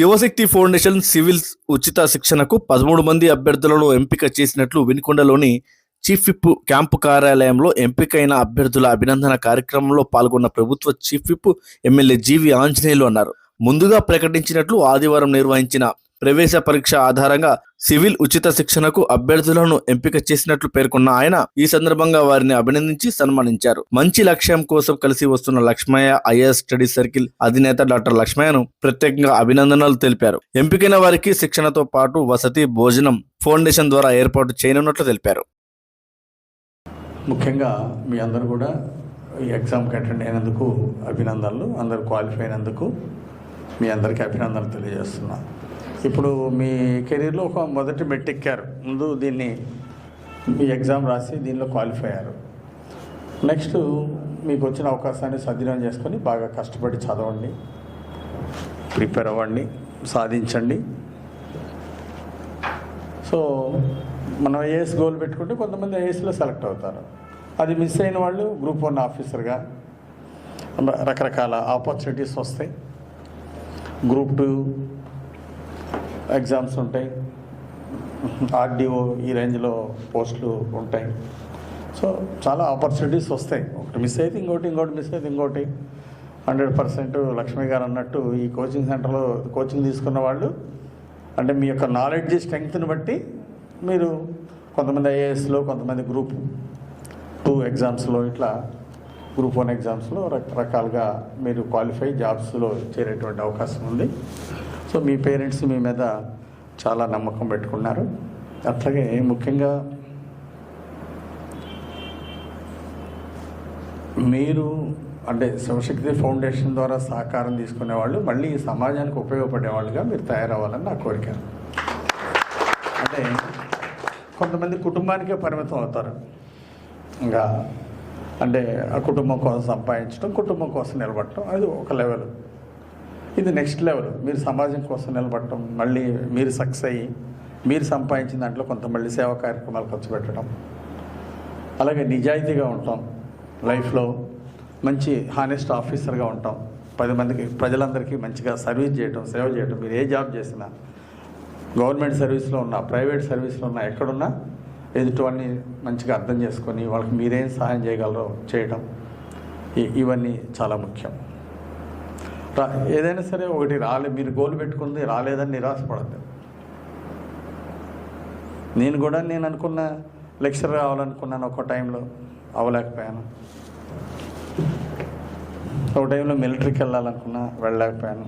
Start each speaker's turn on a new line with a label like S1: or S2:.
S1: Shivashakti foundation civil ఉచిత శిక్షణకు పదమూడు మంది అభ్యర్థులను ఎంపిక చేసినట్లు వినుకొండలోని చీఫ్ విప్ క్యాంపు కార్యాలయంలో ఎంపికైన అభ్యర్థుల అభినందన కార్యక్రమంలో పాల్గొన్న ప్రభుత్వ chief whip MLA G V Anjaneyulu అన్నారు. ముందుగా ప్రకటించినట్లు ఆదివారం నిర్వహించిన ప్రవేశ పరీక్ష ఆధారంగా సివిల్ ఉచిత శిక్షణకు అభ్యర్థులను ఎంపిక చేసినట్లు పేర్కొన్న ఆయన ఈ సందర్భంగా వారిని అభినందించి సన్మానించారు. మంచి లక్ష్యం కోసం కలిసి వస్తున్న లక్ష్మయ్య ఐఏఎస్ స్టడీ సర్కిల్ అధినేత డాక్టర్ లక్ష్మయ్యను ప్రత్యేకంగా అభినందనలు తెలిపారు. ఎంపికైన వారికి శిక్షణతో పాటు వసతి భోజనం ఫౌండేషన్ ద్వారా ఏర్పాటు చేయనున్నట్లు తెలిపారు.
S2: ముఖ్యంగా మీ అందరూ కూడా ఈ ఎగ్జామ్కి అటెండ్ అయినందుకు అభినందనలు. అందరు క్వాలిఫై అయినందుకు మీ అందరికీ అభినందనలు తెలియజేస్తున్నాను ఇప్పుడు మీ కెరీర్లో ఒక మొదటి మెట్ ఎక్కారు ముందు దీన్ని మీ ఎగ్జామ్ రాసి దీనిలో క్వాలిఫై అయ్యారు. నెక్స్ట్ మీకు వచ్చిన అవకాశాన్ని సద్వినియోగం చేసుకొని బాగా కష్టపడి చదవండి. ప్రిపేర్ అవ్వండి. సాధించండి. సో మనం ఏఎస్ గోల్ పెట్టుకుంటే కొంతమంది ఐఏఎస్లో సెలెక్ట్ అవుతారు. అది మిస్ అయిన వాళ్ళు గ్రూప్ వన్ ఆఫీసర్గా రకరకాల ఆపర్చునిటీస్ వస్తాయి. గ్రూప్ టూ ఎగ్జామ్స్ ఉంటాయి. ఆర్డీఓ ఈ రేంజ్లో పోస్టులు ఉంటాయి. సో చాలా ఆపర్చునిటీస్ వస్తాయి. ఒకటి మిస్ అయితే ఇంకోటి ఇంకోటి మిస్ అయితే ఇంకోటి. హండ్రెడ్ పర్సెంట్ లక్ష్మి గారు అన్నట్టు ఈ కోచింగ్ సెంటర్లో కోచింగ్ తీసుకున్న వాళ్ళు అంటే మీ యొక్క నాలెడ్జ్ స్ట్రెంగ్త్ని బట్టి మీరు కొంతమంది ఐఏఎస్లో కొంతమంది గ్రూప్ టూ ఎగ్జామ్స్లో ఇట్లా గ్రూప్ వన్ ఎగ్జామ్స్లో రకరకాలుగా మీరు క్వాలిఫై జాబ్స్లో చేరేటువంటి అవకాశం ఉంది. సో మీ పేరెంట్స్ మీ మీద చాలా నమ్మకం పెట్టుకున్నారు. అట్లాగే ముఖ్యంగా మీరు అంటే శివశక్తి ఫౌండేషన్ ద్వారా సహకారం తీసుకునే వాళ్ళు మళ్ళీ ఈ సమాజానికి ఉపయోగపడే వాళ్ళుగా మీరు తయారవ్వాలని నా కోరిక. అంటే కొంతమంది కుటుంబానికే పరిమితం అవుతారు. ఇంకా అంటే ఆ కుటుంబం కోసం సంపాదించడం కుటుంబం కోసం నిలబడటం అది ఒక లెవెల్. ఇది నెక్స్ట్ లెవెల్ మీరు సమాజం కోసం నిలబడటం మళ్ళీ మీరు సక్సెస్ అయ్యి మీరు సంపాదించిన దాంట్లో కొంత మళ్ళీ సేవా కార్యక్రమాలు ఖర్చు పెట్టడం. అలాగే నిజాయితీగా ఉంటాం లైఫ్లో. మంచి హానెస్ట్ ఆఫీసర్గా ఉంటాం. పది మందికి ప్రజలందరికీ మంచిగా సర్వీస్ చేయటం సేవ చేయటం. మీరు ఏ జాబ్ చేసినా గవర్నమెంట్ సర్వీస్లో ఉన్నా ప్రైవేట్ సర్వీస్లో ఉన్నా ఎక్కడున్నా ఎదుటివన్నీ మంచిగా అర్థం చేసుకొని వాళ్ళకి మీరేం సహాయం చేయగలరో చేయడం ఇవన్నీ చాలా ముఖ్యం. ఏదైనా సరే ఒకటి రాలే మీరు గోల్ పెట్టుకుంది రాలేదని నిరాశపడద్దు. నేను కూడా నేను అనుకున్న లెక్చర్ కావాలనుకున్నాను ఒక టైంలో అవ్వలేకపోయాను. ఒక టైంలో మిలిటరీకి వెళ్ళాలనుకున్నా వెళ్ళలేకపోయాను.